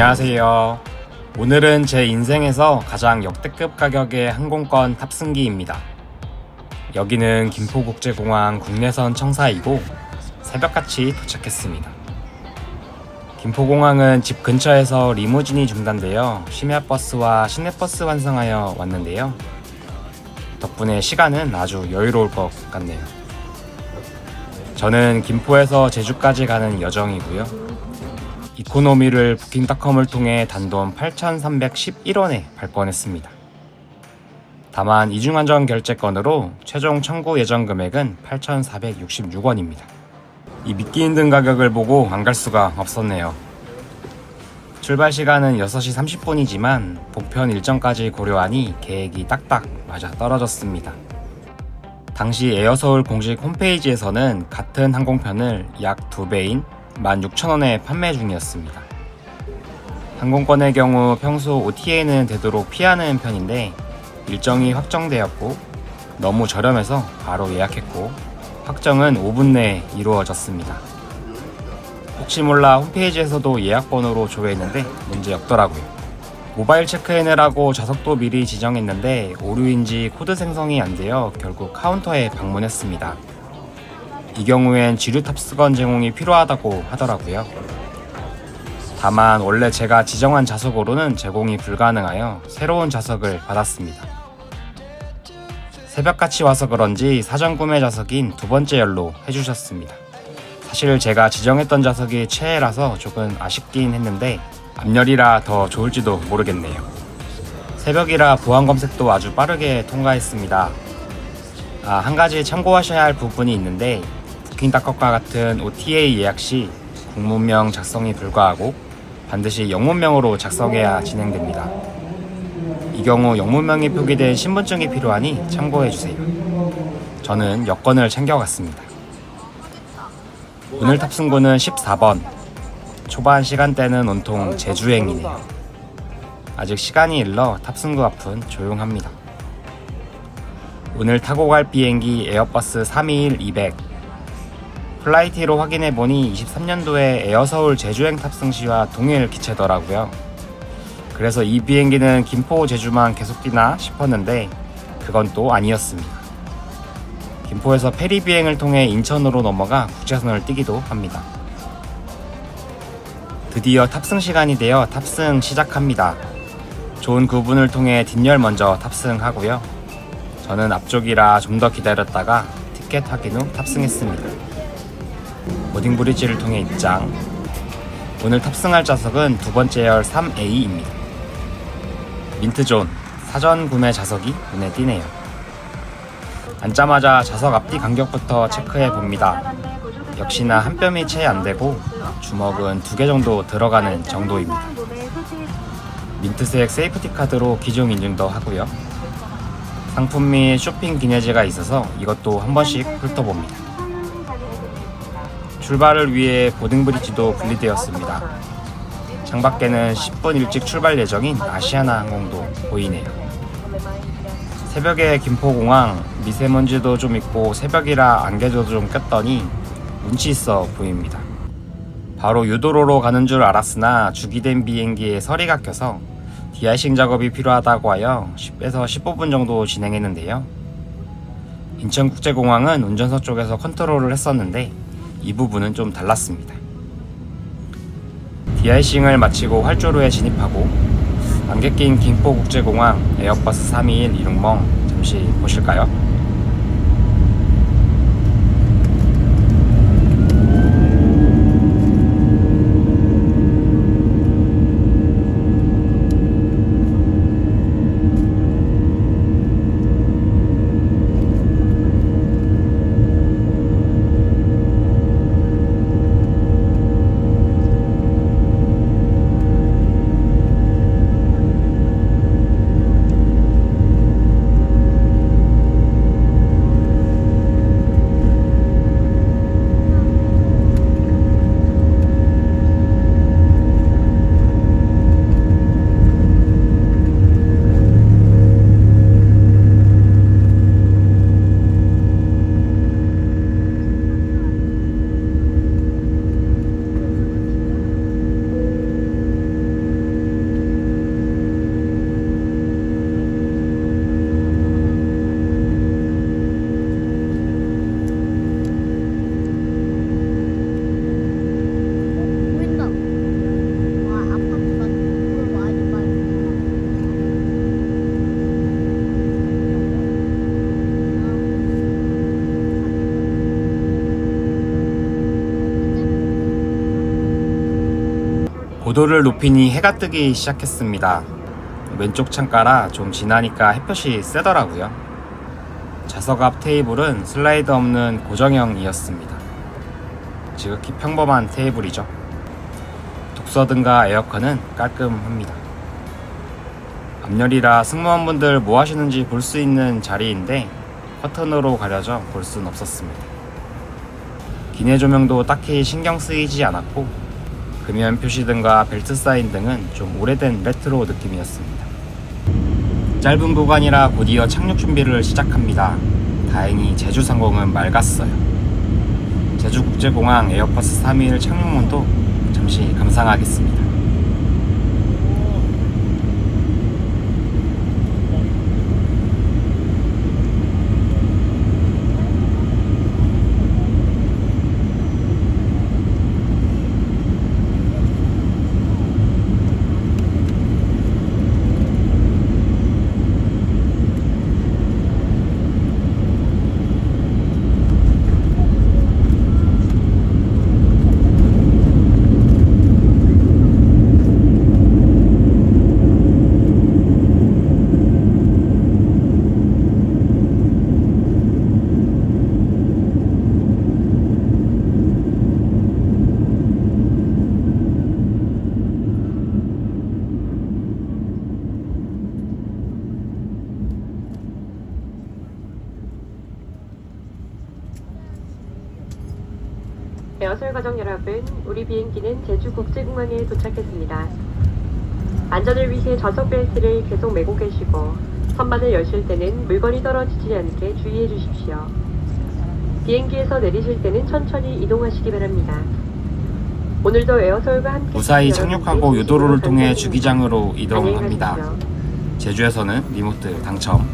안녕하세요. 오늘은 제 인생에서 가장 역대급 가격의 항공권 탑승기입니다. 여기는 김포국제공항 국내선 청사이고 새벽같이 도착했습니다. 김포공항은 집 근처에서 리무진이 중단되어 심야버스와 시내버스 환승하여 왔는데요. 덕분에 시간은 아주 여유로울 것 같네요. 저는 김포에서 제주까지 가는 여정이고요. 이코노미를 부킹닷컴을 통해 단돈 8,311원에 발권했습니다. 다만 이중안전 결제 건으로 최종 청구 예정 금액은 8,466원입니다. 이 믿기 힘든 가격을 보고 안 갈 수가 없었네요. 출발 시간은 6시 30분이지만 복편 일정까지 고려하니 계획이 딱딱 맞아 떨어졌습니다. 당시 에어서울 공식 홈페이지에서는 같은 항공편을 약 2배인 16,000원에 판매 중이었습니다. 항공권의 경우 평소 OTA는 되도록 피하는 편인데 일정이 확정되었고 너무 저렴해서 바로 예약했고 확정은 5분 내에 이루어졌습니다. 혹시 몰라 홈페이지에서도 예약 번호로 조회했는데 문제 없더라고요. 모바일 체크인을 하고 좌석도 미리 지정했는데 오류인지 코드 생성이 안 되어 결국 카운터에 방문했습니다. 이 경우엔 지류 탑승권 제공이 필요하다고 하더라고요. 다만 원래 제가 지정한 좌석으로는 제공이 불가능하여 새로운 좌석을 받았습니다. 새벽같이 와서 그런지 사전 구매 좌석인 두 번째 열로 해주셨습니다. 사실 제가 지정했던 좌석이 최애라서 조금 아쉽긴 했는데 앞열이라 더 좋을지도 모르겠네요. 새벽이라 보안 검색도 아주 빠르게 통과했습니다. 아, 한 가지 참고하셔야 할 부분이 있는데 부킹닷컴과 같은 OTA 예약 시 국문명 작성이 불가하고 반드시 영문명으로 작성해야 진행됩니다. 이 경우 영문명이 표기된 신분증이 필요하니 참고해 주세요. 저는 여권을 챙겨갔습니다. 오늘 탑승구는 14번. 초반 시간대는 온통 제주행이네요. 아직 시간이 일러 탑승구 앞은 조용합니다. 오늘 타고 갈 비행기 에어버스 321 200. 플라이티로 확인해 보니 23년도에 에어서울 제주행 탑승 시와 동일 기체더라고요. 그래서 이 비행기는 김포 제주만 계속 뛰나 싶었는데 그건 또 아니었습니다. 김포에서 페리 비행을 통해 인천으로 넘어가 국제선을 뛰기도 합니다. 드디어 탑승 시간이 되어 탑승 시작합니다. 좋은 구분을 통해 뒷열 먼저 탑승하고요. 저는 앞쪽이라 좀 더 기다렸다가 티켓 확인 후 탑승했습니다. 보딩 브리지를 통해 입장. 오늘 탑승할 좌석은 두 번째 열 3A입니다. 민트존 사전 구매 좌석이 눈에 띄네요. 앉자마자 좌석 앞뒤 간격부터 체크해 봅니다. 역시나 한 뼘이 채 안 되고 주먹은 두 개 정도 들어가는 정도입니다. 민트색 세이프티 카드로 기종 인증도 하고요. 상품 및 쇼핑 기내지가 있어서 이것도 한 번씩 훑어봅니다. 출발을 위해 보딩 브릿지도 분리되었습니다. 창밖에는 10분 일찍 출발 예정인 아시아나 항공도 보이네요. 새벽에 김포공항 미세먼지도 좀 있고 새벽이라 안개도 좀 꼈더니 운치 있어 보입니다. 바로 유도로로 가는 줄 알았으나 주기된 비행기에 서리가 껴서 디아이싱 작업이 필요하다고 하여 10에서 15분 정도 진행했는데요. 인천국제공항은 운전석 쪽에서 컨트롤을 했었는데 이 부분은 좀 달랐습니다. 디아이싱을 마치고 활주로에 진입하고 안개 낀 김포국제공항 에어버스 321 이륙멍 잠시 보실까요? 고도를 높이니 해가 뜨기 시작했습니다. 왼쪽 창가라 좀 지나니까 햇볕이 세더라고요. 좌석 앞 테이블은 슬라이드 없는 고정형이었습니다. 지극히 평범한 테이블이죠. 독서등과 에어컨은 깔끔합니다. 앞열이라 승무원분들 뭐 하시는지 볼 수 있는 자리인데 커튼으로 가려져 볼 순 없었습니다. 기내 조명도 딱히 신경 쓰이지 않았고 금연 표시등과 벨트 사인 등은 좀 오래된 레트로 느낌이었습니다. 짧은 구간이라 곧이어 착륙 준비를 시작합니다. 다행히 제주 상공은 맑았어요. 제주국제공항 에어버스 3일 착륙문도 잠시 감상하겠습니다. 가족 여러분, 우리 비행기는 제주국제공항에 도착했습니다. 안전을 위해 좌석 벨트를 계속 매고 계시고 선반을 여실 때는 물건이 떨어지지 않게 주의해 주십시오. 비행기에서 내리실 때는 천천히 이동하시기 바랍니다. 오늘도 에어솔과 함께 무사히 착륙하고 요도로를 통해. 주기장으로 이동합니다. 제주에서는 리모트 당첨.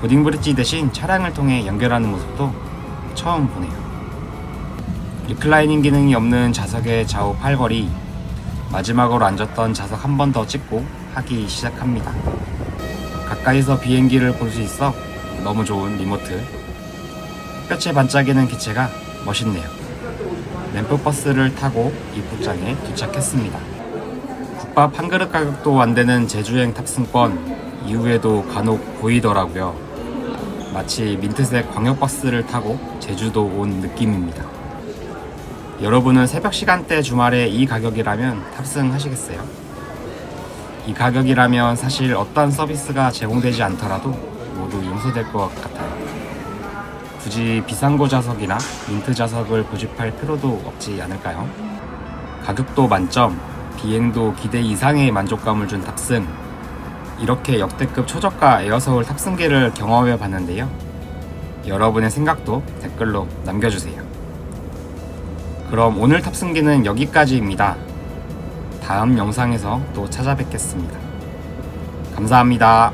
보딩 브릿지 대신 차량을 통해 연결하는 모습도 처음 보네요. 리클라이닝 기능이 없는 좌석의 좌우 팔걸이. 마지막으로 앉았던 좌석 한 번 더 찍고 하기 시작합니다. 가까이서 비행기를 볼 수 있어 너무 좋은 리모트. 햇볕에 반짝이는 기체가 멋있네요. 램프버스를 타고 입국장에 도착했습니다. 국밥 한 그릇 가격도 안 되는 제주행 탑승권 이후에도 간혹 보이더라고요. 마치 민트색 광역버스를 타고 제주도 온 느낌입니다. 여러분은 새벽 시간대 주말에 이 가격이라면 탑승하시겠어요? 이 가격이라면 사실 어떤 서비스가 제공되지 않더라도 모두 용서될 것 같아요. 굳이 비상고 좌석이나 민트 좌석을 고집할 필요도 없지 않을까요? 가격도 만점, 비행도 기대 이상의 만족감을 준 탑승. 이렇게 역대급 초저가 에어서울 탑승기를 경험해 봤는데요. 여러분의 생각도 댓글로 남겨주세요. 그럼 오늘 탑승기는 여기까지입니다. 다음 영상에서 또 찾아뵙겠습니다. 감사합니다.